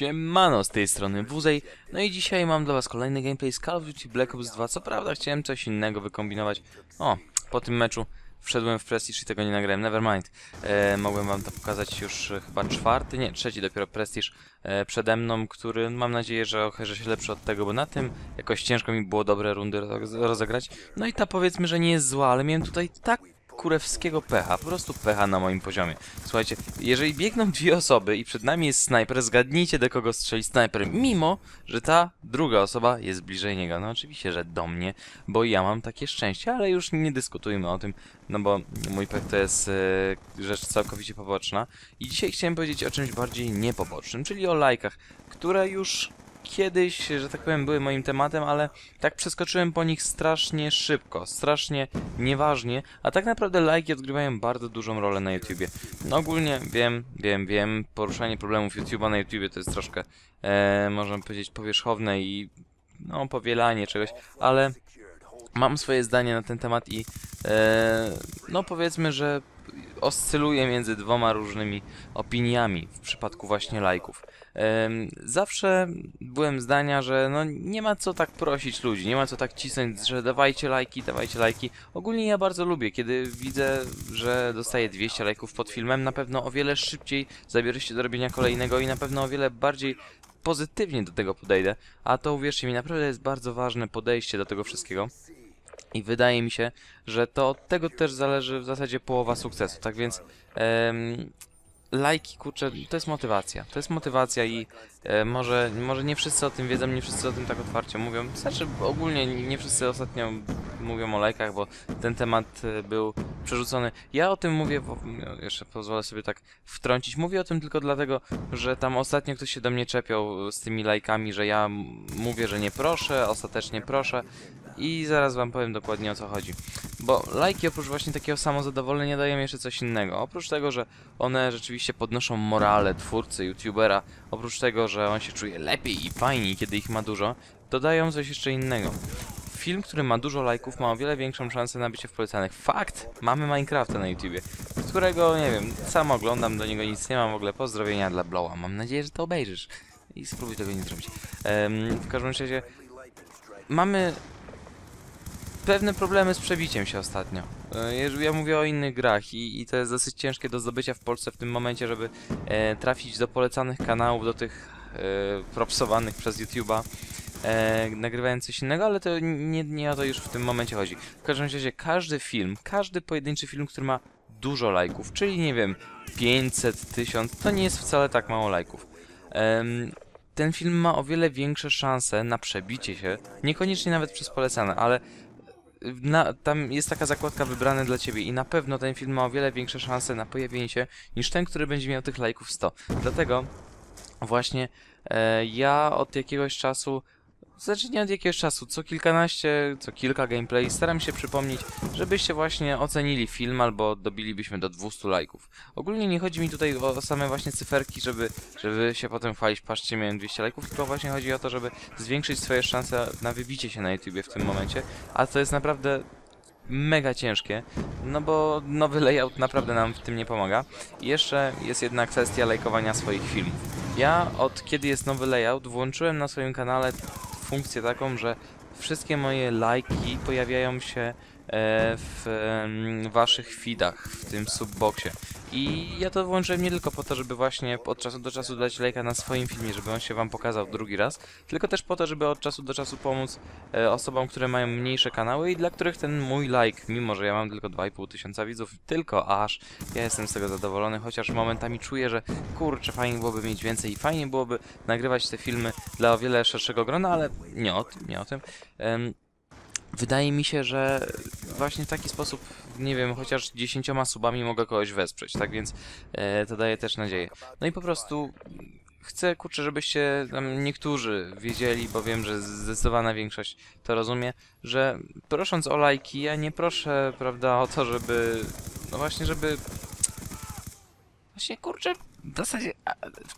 Siemano, z tej strony Wuzej, no i dzisiaj mam dla was kolejny gameplay z Call of Duty Black Ops 2, co prawda chciałem coś innego wykombinować, o, po tym meczu wszedłem w Prestige i tego nie nagrałem, nevermind, e, mogłem wam to pokazać już e, chyba czwarty, nie, trzeci dopiero Prestige e, przede mną, który mam nadzieję, że okaże się lepszy od tego, bo na tym jakoś ciężko mi było dobre rundy roz rozegrać, no i ta powiedzmy, że nie jest zła, ale miałem tutaj tak kurewskiego pecha, po prostu pecha na moim poziomie. Słuchajcie, jeżeli biegną dwie osoby i przed nami jest snajper, zgadnijcie do kogo strzeli snajper, mimo, że ta druga osoba jest bliżej niego. No oczywiście, że do mnie, bo ja mam takie szczęście, ale już nie dyskutujmy o tym, no bo mój pech to jest e, rzecz całkowicie poboczna. I dzisiaj chciałem powiedzieć o czymś bardziej niepobocznym, czyli o lajkach, które już kiedyś, że tak powiem, były moim tematem, ale tak przeskoczyłem po nich strasznie szybko, strasznie nieważnie, a tak naprawdę lajki odgrywają bardzo dużą rolę na YouTubie. No ogólnie wiem, wiem, wiem, poruszanie problemów YouTube'a na YouTubie to jest troszkę, e, można powiedzieć, powierzchowne i no, powielanie czegoś, ale mam swoje zdanie na ten temat i e, no powiedzmy, że oscyluję między dwoma różnymi opiniami w przypadku właśnie lajków. Zawsze byłem zdania, że no nie ma co tak prosić ludzi, nie ma co tak cisnąć, że dawajcie lajki, dawajcie lajki. Ogólnie ja bardzo lubię, kiedy widzę, że dostaję 200 lajków pod filmem, na pewno o wiele szybciej zabiorę się do robienia kolejnego i na pewno o wiele bardziej pozytywnie do tego podejdę. A to uwierzcie mi, naprawdę jest bardzo ważne podejście do tego wszystkiego. I wydaje mi się, że to od tego też zależy w zasadzie połowa sukcesu. Tak więc em, lajki, kurczę, to jest motywacja. To jest motywacja i e, może, może nie wszyscy o tym wiedzą, nie wszyscy o tym tak otwarcie mówią. Znaczy ogólnie nie wszyscy ostatnio mówią o lajkach, bo ten temat e, był przerzucony. Ja o tym mówię, bo, jeszcze pozwolę sobie tak wtrącić. Mówię o tym tylko dlatego, że tam ostatnio ktoś się do mnie czepiał z tymi lajkami, że ja mówię, że nie proszę, ostatecznie proszę. I zaraz wam powiem dokładnie o co chodzi. Bo lajki oprócz właśnie takiego samozadowolenia dają jeszcze coś innego. Oprócz tego, że one rzeczywiście podnoszą morale twórcy, youtubera, oprócz tego, że on się czuje lepiej i fajniej, kiedy ich ma dużo, dodają coś jeszcze innego. Film, który ma dużo lajków, ma o wiele większą szansę na bycie w polecanych. Fakt! Mamy Minecrafta na YouTubie, którego, nie wiem, sam oglądam, do niego nic nie mam, w ogóle pozdrowienia dla Blowa. Mam nadzieję, że to obejrzysz. I spróbuj tego nie zrobić. Em, w każdym razie, mamy pewne problemy z przebiciem się ostatnio. E, ja mówię o innych grach i, i to jest dosyć ciężkie do zdobycia w Polsce w tym momencie, żeby e, trafić do polecanych kanałów, do tych e, propsowanych przez YouTube'a, e, nagrywając coś innego, ale to nie, nie o to już w tym momencie chodzi. W każdym razie każdy film, każdy pojedynczy film, który ma dużo lajków, czyli nie wiem, 500, 1000, to nie jest wcale tak mało lajków. Em, ten film ma o wiele większe szanse na przebicie się, niekoniecznie nawet przez polecane, ale na, tam jest taka zakładka wybrane dla ciebie i na pewno ten film ma o wiele większe szanse na pojawienie się niż ten, który będzie miał tych lajków 100. Dlatego właśnie e, ja od jakiegoś czasu, znaczy nie od jakiegoś czasu, co kilkanaście, co kilka gameplay staram się przypomnieć, żebyście właśnie ocenili film albo dobilibyśmy do 200 lajków. Ogólnie nie chodzi mi tutaj o same właśnie cyferki, żeby, żeby się potem chwalić, patrzcie miałem 200 lajków, tylko właśnie chodzi o to, żeby zwiększyć swoje szanse na wybicie się na YouTubie w tym momencie, a to jest naprawdę mega ciężkie, no bo nowy layout naprawdę nam w tym nie pomaga. I jeszcze jest jedna kwestia lajkowania swoich filmów. Ja od kiedy jest nowy layout włączyłem na swoim kanale funkcję taką, że wszystkie moje lajki pojawiają się w em, waszych feedach, w tym subboxie. I ja to włączyłem nie tylko po to, żeby właśnie od czasu do czasu dać lajka na swoim filmie, żeby on się wam pokazał drugi raz, tylko też po to, żeby od czasu do czasu pomóc e, osobom, które mają mniejsze kanały i dla których ten mój like, mimo że ja mam tylko 2,5 tysiąca widzów, tylko aż, ja jestem z tego zadowolony, chociaż momentami czuję, że kurczę, fajnie byłoby mieć więcej i fajnie byłoby nagrywać te filmy dla o wiele szerszego grona, ale nie o tym, nie o tym. Em, Wydaje mi się, że właśnie w taki sposób, nie wiem, chociaż dziesięcioma subami mogę kogoś wesprzeć, tak więc e, to daje też nadzieję. No i po prostu chcę, kurczę, żebyście tam niektórzy wiedzieli, bo wiem, że zdecydowana większość to rozumie, że prosząc o lajki, ja nie proszę, prawda, o to, żeby, no właśnie, żeby, właśnie, kurczę, w zasadzie,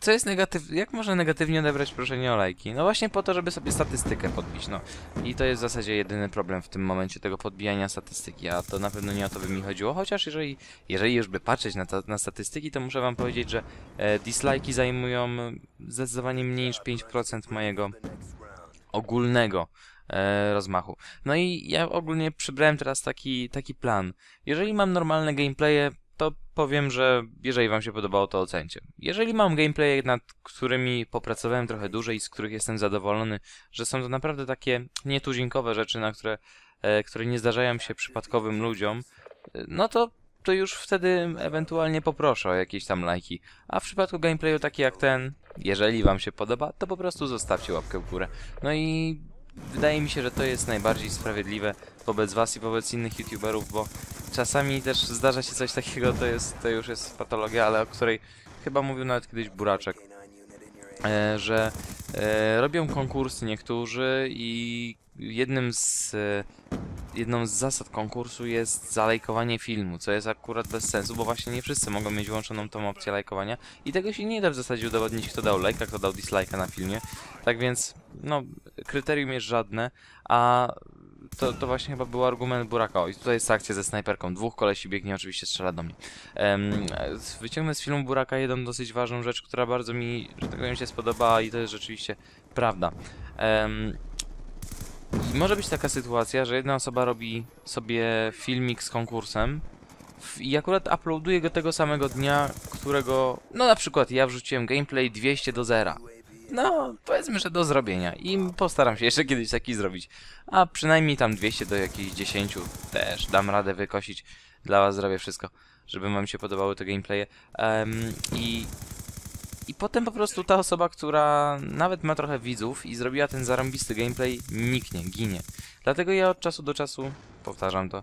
co jest negatyw... Jak można negatywnie odebrać proszenie o lajki? No właśnie po to, żeby sobie statystykę podbić, no. I to jest w zasadzie jedyny problem w tym momencie tego podbijania statystyki, a to na pewno nie o to by mi chodziło, chociaż jeżeli, jeżeli już by patrzeć na, ta, na statystyki, to muszę wam powiedzieć, że e, dislike'i zajmują zdecydowanie mniej niż 5% mojego ogólnego e, rozmachu. No i ja ogólnie przybrałem teraz taki, taki plan. Jeżeli mam normalne gameplaye, to powiem, że jeżeli wam się podobało, to ocencie. Jeżeli mam gameplaye, nad którymi popracowałem trochę dłużej i z których jestem zadowolony, że są to naprawdę takie nietuzinkowe rzeczy, na które, e, które nie zdarzają się przypadkowym ludziom, e, no to to już wtedy ewentualnie poproszę o jakieś tam lajki. A w przypadku gameplayu taki jak ten, jeżeli wam się podoba, to po prostu zostawcie łapkę w górę. No i wydaje mi się, że to jest najbardziej sprawiedliwe wobec was i wobec innych youtuberów, bo czasami też zdarza się coś takiego, to jest, to już jest patologia, ale o której chyba mówił nawet kiedyś Buraczek, e, że e, robią konkursy niektórzy i jednym z e, jedną z zasad konkursu jest zalajkowanie filmu, co jest akurat bez sensu, bo właśnie nie wszyscy mogą mieć włączoną tą opcję lajkowania i tego się nie da w zasadzie udowodnić, kto dał lajka, kto dał dislajka na filmie. Tak więc, no, kryterium jest żadne, a to, to właśnie chyba był argument Buraka. O, i tutaj jest akcja ze snajperką. Dwóch kolesi biegnie, oczywiście strzela do mnie. Um, wyciągnę z filmu Buraka jedną dosyć ważną rzecz, która bardzo mi, że tak powiem, się spodobała i to jest rzeczywiście prawda. Um, może być taka sytuacja, że jedna osoba robi sobie filmik z konkursem i akurat uploaduje go tego samego dnia, którego, no na przykład ja wrzuciłem gameplay 200 do zera. No, powiedzmy, że do zrobienia i postaram się jeszcze kiedyś taki zrobić. A przynajmniej tam 200 do jakichś 10 też dam radę wykosić. Dla was zrobię wszystko, żeby wam się podobały te gameplaye. Em, I i potem po prostu ta osoba, która nawet ma trochę widzów i zrobiła ten zarąbisty gameplay, niknie, ginie. Dlatego ja od czasu do czasu, powtarzam to,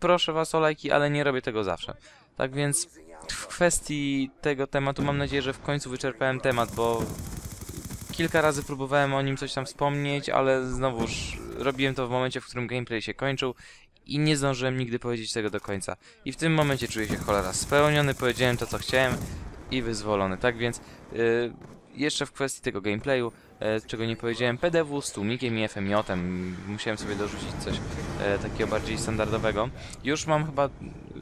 proszę was o lajki, ale nie robię tego zawsze. Tak więc w kwestii tego tematu mam nadzieję, że w końcu wyczerpałem temat, bo kilka razy próbowałem o nim coś tam wspomnieć, ale znowuż robiłem to w momencie, w którym gameplay się kończył i nie zdążyłem nigdy powiedzieć tego do końca. I w tym momencie czuję się cholera spełniony, powiedziałem to co chciałem i wyzwolony. Tak więc y, jeszcze w kwestii tego gameplayu, e, czego nie powiedziałem, PDW z tłumikiem i FMJ-em, musiałem sobie dorzucić coś e, takiego bardziej standardowego. Już mam chyba,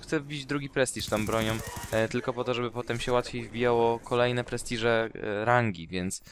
chcę wbić drugi prestiż tą bronią, e, tylko po to, żeby potem się łatwiej wbijało kolejne prestiże rangi, więc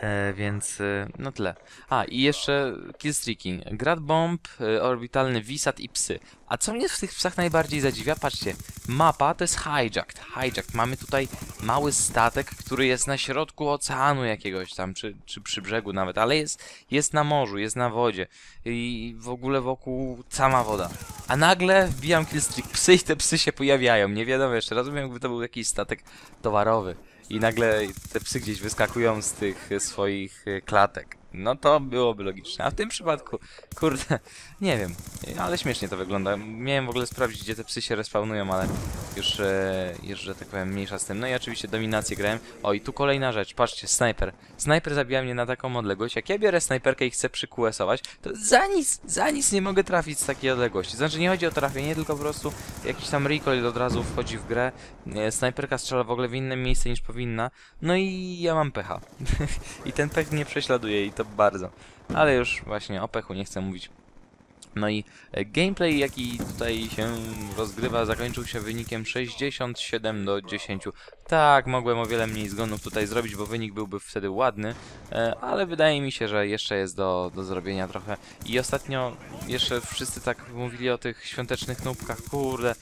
E, więc e, no tyle. A i jeszcze killstreaki. Grad bomb, e, orbitalny wisat i psy. A co mnie w tych psach najbardziej zadziwia? Patrzcie, mapa to jest hijacked. Hijacked. Mamy tutaj mały statek, który jest na środku oceanu jakiegoś tam, czy, czy przy brzegu nawet, ale jest, jest na morzu, jest na wodzie i w ogóle wokół sama woda. A nagle wbijam killstreak, psy i te psy się pojawiają. Nie wiadomo jeszcze, rozumiem, jakby to był jakiś statek towarowy i nagle te psy gdzieś wyskakują z tych swoich e, klatek. No to byłoby logiczne. A w tym przypadku, kurde, nie wiem, ale śmiesznie to wygląda. Miałem w ogóle sprawdzić, gdzie te psy się respawnują, ale już, e, już, że tak powiem, mniejsza z tym. No i oczywiście dominację grałem. O, i tu kolejna rzecz, patrzcie, snajper. Snajper zabija mnie na taką odległość. Jak ja biorę snajperkę i chcę przykuesować, to za nic, za nic nie mogę trafić z takiej odległości. Znaczy nie chodzi o trafienie, tylko po prostu jakiś tam recoil od razu wchodzi w grę. E, Snajperka strzela w ogóle w inne miejsce niż powinna. No i ja mam pecha. I ten pech mnie prześladuje i to bardzo. Ale już właśnie o pechu nie chcę mówić. No i e, gameplay, jaki tutaj się rozgrywa, zakończył się wynikiem 67 do 10. Tak, mogłem o wiele mniej zgonów tutaj zrobić, bo wynik byłby wtedy ładny, e, ale wydaje mi się, że jeszcze jest do, do zrobienia trochę. I ostatnio jeszcze wszyscy tak mówili o tych świątecznych nubkach, kurde.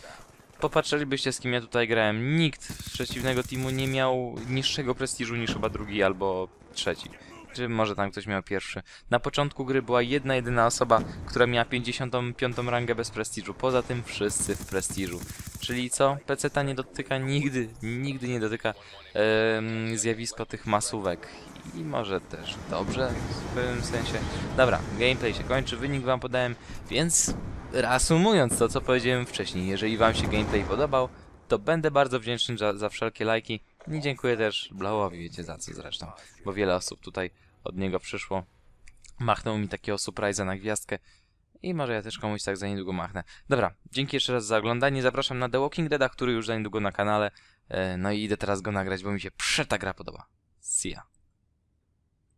Popatrzylibyście z kim ja tutaj grałem. Nikt z przeciwnego teamu nie miał niższego prestiżu niż chyba drugi albo trzeci. Czy może tam ktoś miał pierwszy. Na początku gry była jedna jedyna osoba, która miała 55 rangę bez prestiżu. Poza tym wszyscy w prestiżu. Czyli co? PC-ta nie dotyka nigdy, nigdy nie dotyka em, zjawisko tych masówek. I może też dobrze w pewnym sensie. Dobra, gameplay się kończy, wynik wam podałem, więc reasumując to, co powiedziałem wcześniej, jeżeli wam się gameplay podobał, to będę bardzo wdzięczny za, za wszelkie lajki. Nie dziękuję też Blałowi, wiecie za co zresztą, bo wiele osób tutaj od niego przyszło. Machnął mi takiego surprise'a na gwiazdkę I może ja też komuś tak za niedługo machnę. Dobra, dzięki jeszcze raz za oglądanie. Zapraszam na The Walking Deada, który już za niedługo na kanale. E, no i idę teraz go nagrać, bo mi się przeta gra podoba. See ya.